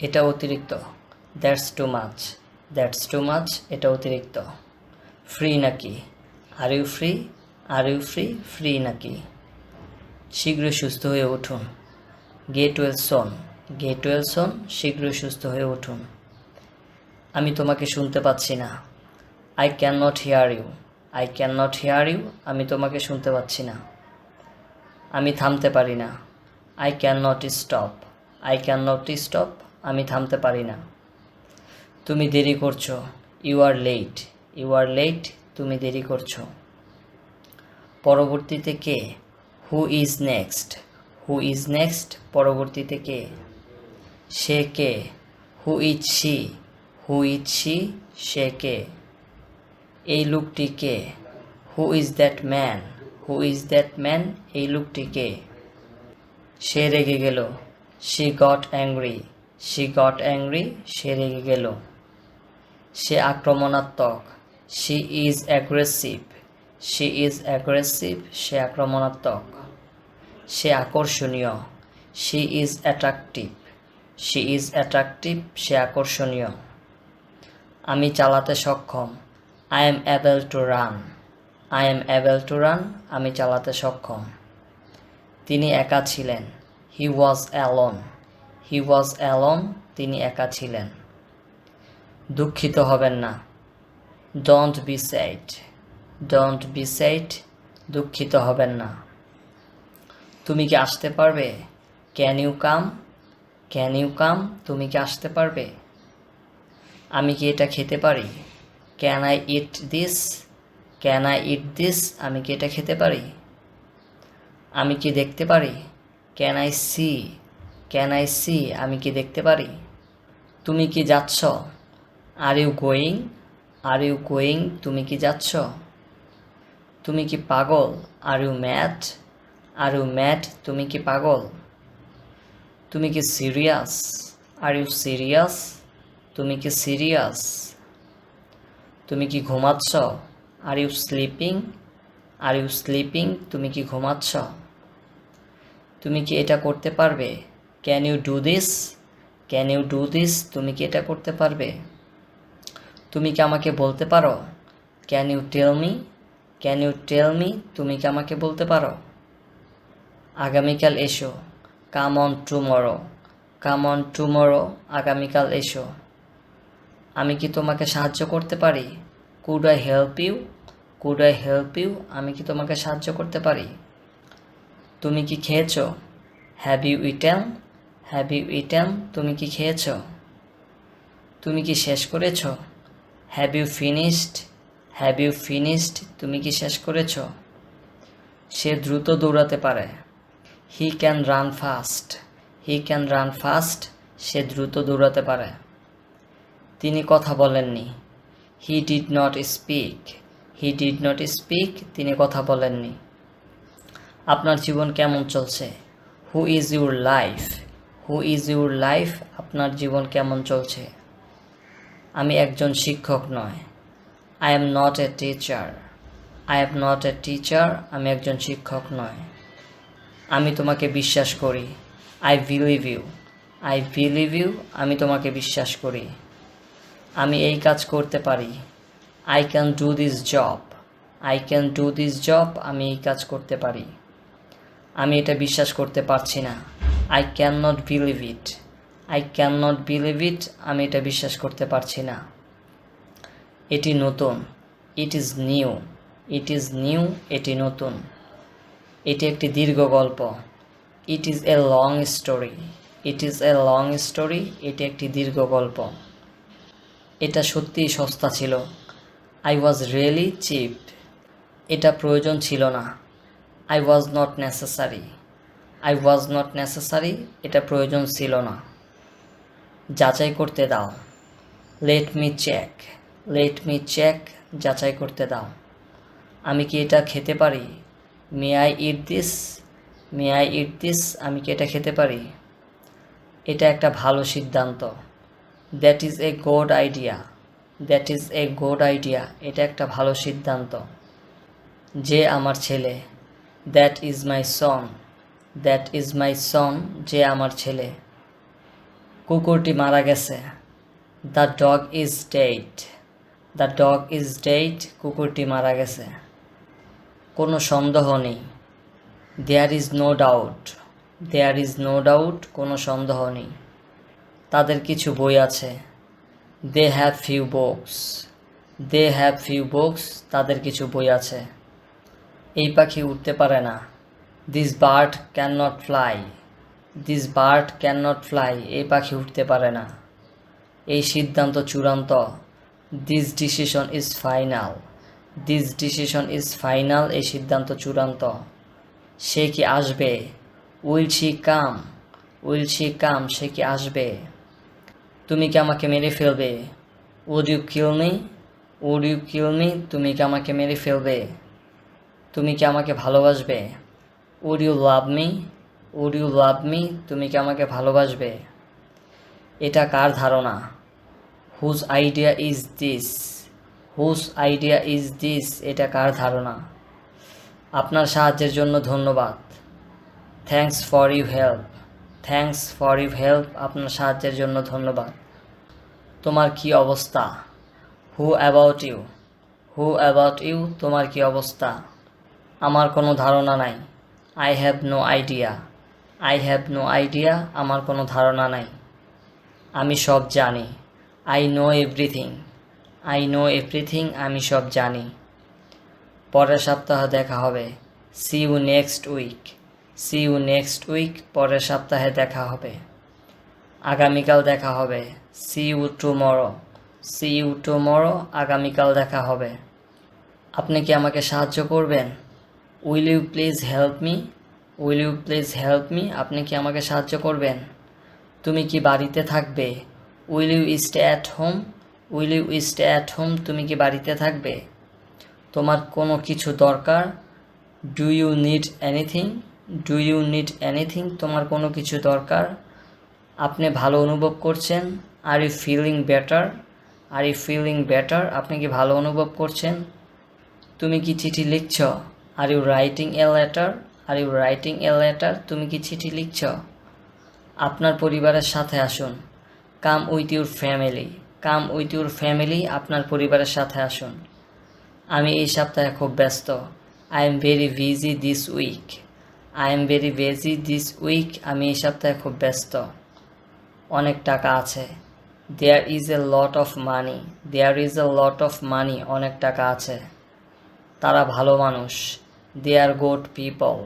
এটা অতিরিক্ত। That's too much that's too much এটা অতিরিক্ত। ফ্রি নাকি? Are you free are you free free নাকি? শীঘ্রই সুস্থ হয়ে উঠুন। Get soon get well soon শীঘ্রই সুস্থ হয়ে উঠুন। আমি তোমাকে শুনতে পাচ্ছি না। I can not hear you I can not hear you আমি তোমাকে শুনতে পাচ্ছি না। আমি থামতে পারি না। I can not stop I can not stop আমি থামতে পারি না। তুমি দেরি করছ। You are late you are late তুমি দেরি করছ। পরবর্তীতে কে? Who is next who is next পরবর্তীতে কে? সে কে? Who is she who is she সে কে? এই লোকটি কে? Who is that man who is that man এই লোকটি কে? সে রেগে গেল। She got angry she got angry সে রেগে গেল। সে আক্রমণাত্মক she is aggressive she is aggressive সে আক্রমণাত্মক। সে আকর্ষণীয় she is attractive she is attractive সে আকর্ষণীয়। আমি চালাতে সক্ষম I am able to run I am able to run আমি চালাতে সক্ষম। তিনি একা ছিলেন হি ওয়াজ অ্যালন হি ওয়াজ অ্যালন তিনি একা ছিলেন। দুঃখিত হবেন না। Don't be sad don't be sad দুঃখিত হবেন না। তুমি কি আসতে পারবে? Can you come can you come তুমি কি আসতে পারবে? আমি কি এটা খেতে পারি? Can I eat this can I eat this আমি কি এটা খেতে পারি? আমি কি দেখতে পারি? Can I see can I see আমি কি দেখতে পারি? তুমি কি যাচ্ছ? Are you going are you going তুমি কি যাচ্ছ? তুমি কি পাগল? Are you mad are you mad তুমি কি পাগল? তুমি কি সিরিয়াস আর ইউ সিরিয়াস তুমি কি সিরিয়াস তুমি কি ঘুমাচ্ছ? Are you sleeping are you sleeping তুমি কি ঘুমাচ্ছ? তুমি কি এটা করতে পারবে? Can you do this can you do this তুমি কি এটা করতে পারবে? তুমি কি আমাকে বলতে পারো? Can you tell me can you tell me তুমি কি আমাকে বলতে পারো? আগামীকাল এসো। Come on tomorrow come on tomorrow আগামীকাল এসো। আমি কি তোমাকে সাহায্য করতে পারি? Could I help you could I help you আমি কি তোমাকে সাহায্য করতে পারি? তুমি কি খেয়েছো? Have you eaten have you eaten তুমি কি খেয়েছ? তুমি কি শেষ করেছ? Have you finished have you finished তুমি কি শেষ করেছ? সে দ্রুত দৌড়াতে পারে। He can run fast he can run fast সে দ্রুত দৌড়াতে পারে। তিনি কথা বলেননি। He did not speak he did not speak তিনি কথা বলেননি। আপনার জীবন কেমন চলছে? Who is your life who is your life আপনার জীবন কেমন চলছে? আমি একজন শিক্ষক নয়। I am not a teacher I am not a teacher আমি একজন শিক্ষক নয়। আমি তোমাকে বিশ্বাস করি। I believe you I believe you আমি তোমাকে বিশ্বাস করি। আমি এই কাজ করতে পারি। I can do this job I can do this job আমি এই কাজ করতে পারি। আমি এটা বিশ্বাস করতে পারছি না। I can not believe it I can not believe it আমি এটা বিশ্বাস করতে পারছি না। এটি নতুন। It is new it is new এটি নতুন। এটি একটি দীর্ঘ গল্প। It is a long story it is a long story এটি একটি দীর্ঘ গল্প। এটা সত্যিই সস্তা ছিল। আই ওয়াজ রিয়েলি চিপ এটা প্রয়োজন ছিল না। I was not necessary I was not necessary এটা প্রয়োজন ছিল না। যাচাই করতে দাও। Let me check let me check যাচাই করতে দাও। আমি কি এটা খেতে পারি? May I eat this may I eat this আমি কি এটা খেতে পারি? এটা একটা ভালো সিদ্ধান্ত। That is a good idea that is a good idea এটা একটা ভালো সিদ্ধান্ত। যে আমার ছেলে that is my son that is my son যে আমার ছেলে। কুকুরটি মারা গেছে। The dog is dead the dog is dead কুকুরটি মারা গেছে। কোনো সন্দেহ নেই। There is no doubt there is no doubt কোনো সন্দেহ নেই। তাদের কিছু বই আছে। They have few books they have few books তাদের কিছু বই আছে। এই পাখি উঠতে পারে না। This bird can not fly this bird can not fly এই পাখি উঠতে পারে না। এই সিদ্ধান্ত চূড়ান্ত। This decision is final this decision is final এই সিদ্ধান্ত চূড়ান্ত। সে কি আসবে? Will she come will she come সে কি আসবে? তুমি কি আমাকে মেরে ফেলবে? Would you kill me would you kill me তুমি কি আমাকে মেরে ফেলবে? তুমি কি আমাকে ভালোবাসবে? Would you love me would you love me তুমি কি আমাকে ভালোবাসবে? এটা কার ধারণা? Whose idea is this whose idea is this এটা কার ধারণা? আপনার সাহায্যের জন্য ধন্যবাদ। Thanks for you help thanks for you help আপনার সাহায্যের জন্য ধন্যবাদ। তোমার কি অবস্থা? Who about you who about you তোমার কি অবস্থা? আমার কোনো ধারণা নাই। I have no idea I have no idea আমার কোনো ধারণা নাই। আমি সব জানি। I know everything I know everything আমি সব জানি। পরের সপ্তাহে দেখা হবে। See you next week see you next week পরের সপ্তাহে দেখা হবে। আগামীকাল দেখা হবে। See you tomorrow see you tomorrow আগামীকাল দেখা হবে। আপনি কি আমাকে সাহায্য করবেন? Will you please help me will you please help me আপনি কি আমাকে সাহায্য করবেন? তুমি কি বাড়িতে থাকবে? Will you stay at home will you stay at home তুমি কি বাড়িতে থাকবে? তোমার কোনো কিছু দরকার? Do you need anything do you need anything তোমার কোনো কিছু দরকার? আপনি ভালো অনুভব করছেন? Are you feeling better are you feeling better আপনি কি ভালো অনুভব করছেন? তুমি কি চিঠি লিখছ? Are you writing a letter are you writing a letter তুমি কি চিঠি লিখছ? আপনার পরিবারের সাথে আসুন। Come with your family come with your family আপনার পরিবারের সাথে আসুন। আমি এই সপ্তাহে খুব ব্যস্ত। I am very busy this week I am very busy this week আমি এই সপ্তাহে খুব ব্যস্ত। অনেক টাকা আছে। There is a lot of money there is a lot of money অনেক টাকা আছে। তারা ভালো মানুষ। They are good people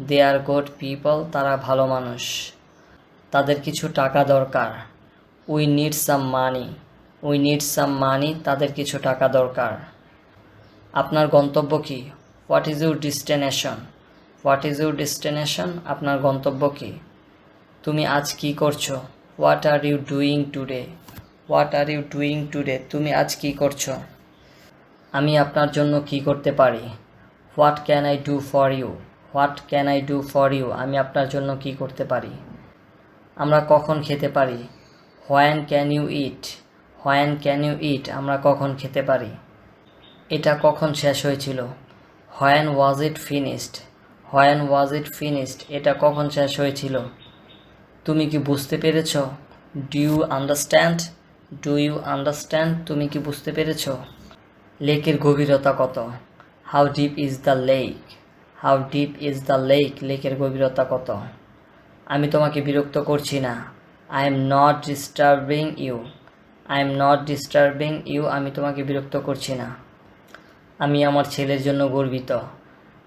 they are good people তারা ভালো মানুষ। তাদের কিছু টাকা দরকার। We need some money we need some money তাদের কিছু টাকা দরকার। আপনার গন্তব্য কি? What is your destination what is your destination আপনার গন্তব্য কি? তুমি আজ কি করছ? What are you doing today what are you doing today তুমি আজ কি করছ? আমি আপনার জন্য কি করতে পারি? What can I do for you? What can I do for you? আমি আপনার জন্য কি করতে পারি? আমরা কখন খেতে পারি? When can you eat? When can you eat? আমরা কখন খেতে পারি? এটা কখন শেষ হয়েছিল? When was it finished? When was it finished? এটা কখন শেষ হয়েছিল? তুমি কি বুঝতে পেরেছ? Do you understand? Do you understand? তুমি কি বুঝতে পেরেছ? লেকের গভীরতা কত? How deep is the lake how deep is the lake লেকের গভীরতা কত? আমি তোমাকে বিরক্ত করছি না। I am not disturbing you I am not disturbing you আমি তোমাকে বিরক্ত করছি না। আমি আমার ছেলের জন্য গর্বিত।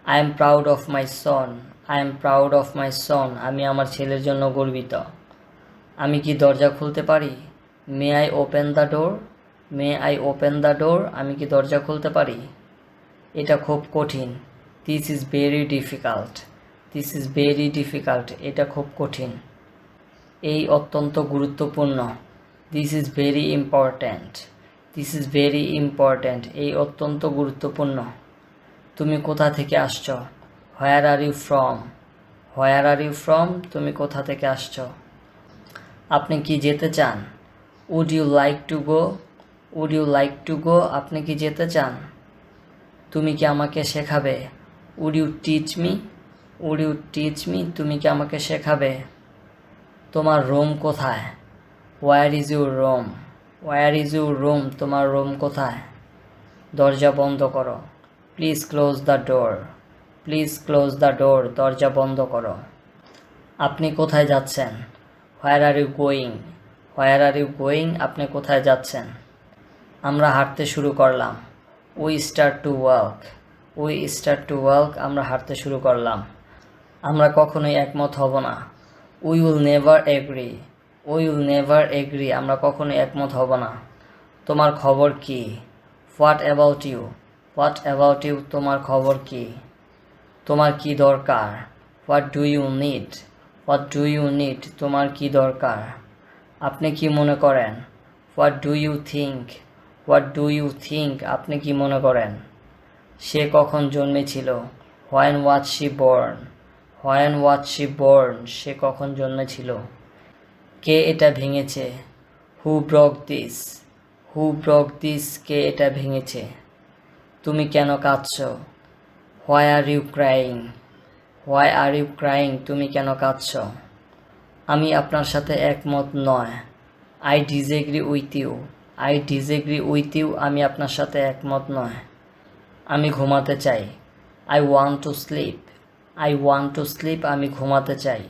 I am proud of my son I am proud of my son আমি আমার ছেলের জন্য গর্বিত। আমি কি দরজা খুলতে পারি? May I open the door may I open the door আমি কি দরজা খুলতে পারি? এটা খুব কঠিন। This is very difficult this is very difficult এটা খুব কঠিন। এই অত্যন্ত গুরুত্বপূর্ণ। This is very important this is very important এই অত্যন্ত গুরুত্বপূর্ণ। তুমি কোথা থেকে আসছো? Where are you from where are you from তুমি কোথা থেকে আসছো? আপনি কি যেতে চান? Would you like to go would you like to go আপনি কি যেতে চান? তুমি কি আমাকে শেখাবে? Would you teach me would you teach me তুমি কি আমাকে শেখাবে? তোমার রুম কোথায়? Where is your room where is your room তোমার রুম কোথায়? দরজা বন্ধ করো। Please close the door please close the door দরজা বন্ধ করো। আপনি কোথায় যাচ্ছেন? Where are you going where are you going আপনি কোথায় যাচ্ছেন? আমরা হাঁটতে শুরু করলাম। We start to work we start to work আমরা হাঁটতে শুরু করলাম। আমরা কখনোই একমত হব না। We will never agree we will never agree আমরা কখনোই একমত হব না। তোমার খবর কি? What about you what about you তোমার খবর কি? তোমার কি দরকার? What do you need what do you need তোমার কি দরকার? আপনি কি মনে করেন? What do you think what do you think আপনি কি মনে করেন? সে কখন জন্মেছিল? When was she born when was she born সে কখন জন্মেছিল? কে এটা ভেঙেছে? Who broke this who broke this কে এটা ভেঙেছে? তুমি কেন কাঁদছ? Why are you crying why are you crying তুমি কেন কাঁদছ? আমি আপনার সাথে একমত নয়। I disagree with you I disagree with you আমি আপনার সাথে একমত নয়। আমি ঘুমাতে চাই। I want to sleep I want to sleep আমি ঘুমাতে চাই।